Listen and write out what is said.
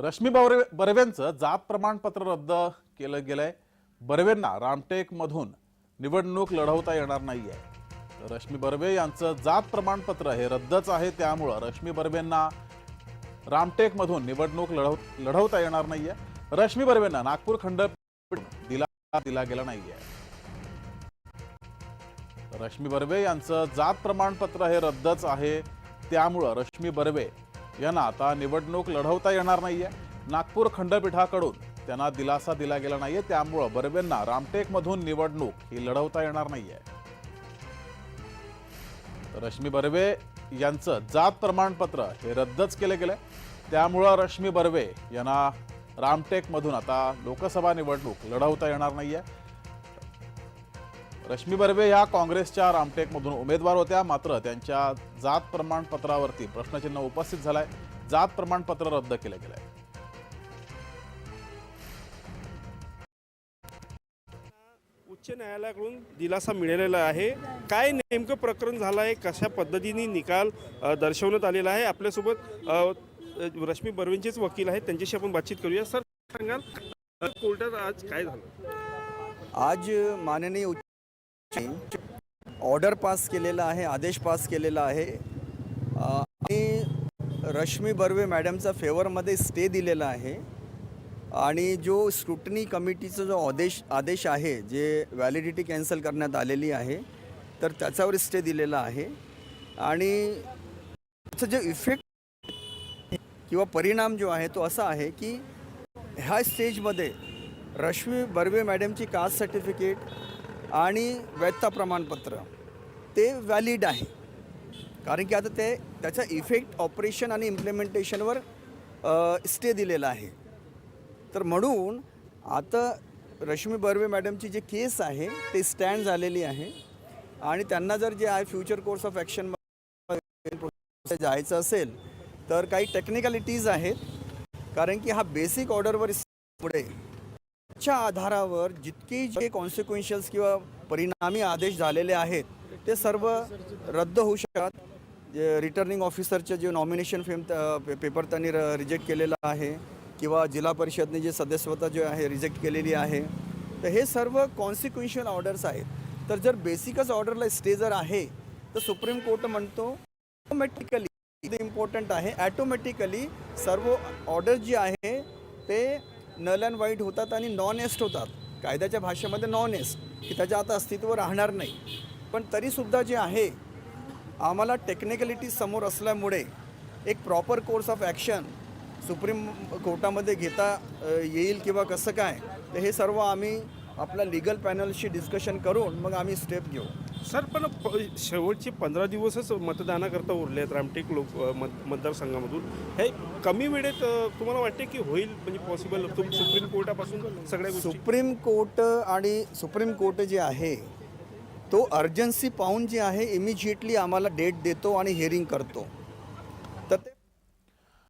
रश्मी बर्वे बर्वेंचं जात प्रमाणपत्र रद्द केलं गेलंय. बर्वेंना रामटेकमधून निवडणूक लढवता येणार नाही आहे रश्मी बर्वे यांचं जात प्रमाणपत्र हे रद्दच आहे त्यामुळं रश्मी बर्वेंना रामटेकमधून निवडणूक लढव लढवता येणार नाही आहे रश्मी बर्वेंना नागपूर खंडपीठ दिला दिला गेला नाही आहे रश्मी बर्वे यांचं जात प्रमाणपत्र हे रद्दच आहे त्यामुळं रश्मी बर्वे यांना आता निवडणूक लढवता येणार नाही आहे नागपूर खंडपीठाकडून त्यांना दिलासा दिला गेला नाहीये. त्यामुळं बर्वेंना रामटेकमधून निवडणूक ही लढवता येणार नाहीये. रश्मी बर्वे यांचं जात प्रमाणपत्र हे रद्दच केले गेलं. त्यामुळं रश्मी बर्वे यांना रामटेकमधून आता लोकसभा निवडणूक लढवता येणार नाहीये. रश्मी बर्वे या काँग्रेसच्या रामटेकमधून उमेदवार होत्या. मात्र त्यांच्या जात प्रमाणपत्रावरती प्रश्नचिन्ह उपस्थित झालंय. जात प्रमाणपत्र रद्द केलं गेलंय उच्च न्यायालयाकडून दिलासा मिळालेला आहे. काय नेमकं प्रकरण झालं आहे कशा पद्धतीने निकाल दर्शवण्यात आलेला आहे? आपल्यासोबत रश्मी बर्वेंचेच वकील आहेत. त्यांच्याशी आपण बातचीत करूया. सर सांगाल कोर्टात आज काय झालं? आज माननीय उच्च ऑर्डर पास केलेला आहे आदेश पास केलेला आहे. आणि रश्मी बर्वे मॅडमचा फेवरमध्ये स्टे दिलेला आहे. आणि जो स्क्रुटनी कमिटीचा जो आदेश आदेश आहे जे व्हॅलिडिटी कॅन्सल करण्यात आलेली आहे तर त्याच्यावर स्टे दिलेला आहे. आणि त्याचा जो इफेक्ट किंवा परिणाम जो आहे तो असा आहे की ह्या स्टेजमध्ये रश्मी बर्वे मॅडमची कास्ट सर्टिफिकेट आणि वैधता प्रमाणपत्र ते व्हॅलिड आहे. कारण की आता ते त्याचा इफेक्ट ऑपरेशन आणि इम्प्लिमेंटेशनवर स्टे दिलेला आहे. तर म्हणून आता रश्मी बर्वे मॅडमची जे केस आहे ते स्टँड झालेली आहे. आणि त्यांना जर जे आहे फ्युचर कोर्स ऑफ ॲक्शन जायचं असेल तर काही टेक्निकॅलिटीज आहेत. कारण की हा बेसिक ऑर्डरवर पुढे च्या आधारावर जितके जे कॉन्सिक्वेन्शियल्स किंवा परिणामी आदेश झालेले आहेत ते सर्व रद्द होऊ शकतात. जे रिटर्निंग ऑफिसरचे जे नॉमिनेशन फेम पेपर त्यांनी रिजेक्ट केलेला आहे किंवा जिल्हा परिषदने जे सदस्यता जे आहे रिजेक्ट केलेली आहे तर हे सर्व कॉन्सिक्वेन्शियल ऑर्डर्स आहेत. तर जर बेसिकच ऑर्डरला स्टे जर आहे तर सुप्रीम कोर्ट म्हणतो ऑटोमॅटिकली इम्पॉर्टंट आहे. ॲटोमॅटिकली सर्व ऑर्डर जी आहे ते नल अँड वाईट होतात आणि नॉन एस्ट होतात. कायद्याच्या भाषेमध्ये नॉन एस्ट की त्याच्या आता अस्तित्व राहणार नाही. पण तरीसुद्धा जे आहे आम्हाला टेक्निकलिटी समोर असल्यामुळे एक proper course of action supreme कोर्टामध्ये घेता येईल किंवा कसं काय तर हे सर्व आम्ही आपल्या लिगल पॅनलशी डिस्कशन करून मग आम्ही स्टेप घेऊ. सर पण प- शेवटचे पंधरा दिवसच मतदानाकरता उरले आहेत रामटेक लोक मत मतदारसंघामधून. हे कमी वेळेत तुम्हाला वाटते की होईल? म्हणजे पॉसिबल तुम सुप्रीम कोर्टापासून सगळ्या गोष्टी. सुप्रीम कोर्ट आणि सुप्रीम कोर्ट जे आहे तो अर्जन्सी पाहून जे आहे इमिजिएटली आम्हाला डेट देतो आणि हिअरिंग करतो.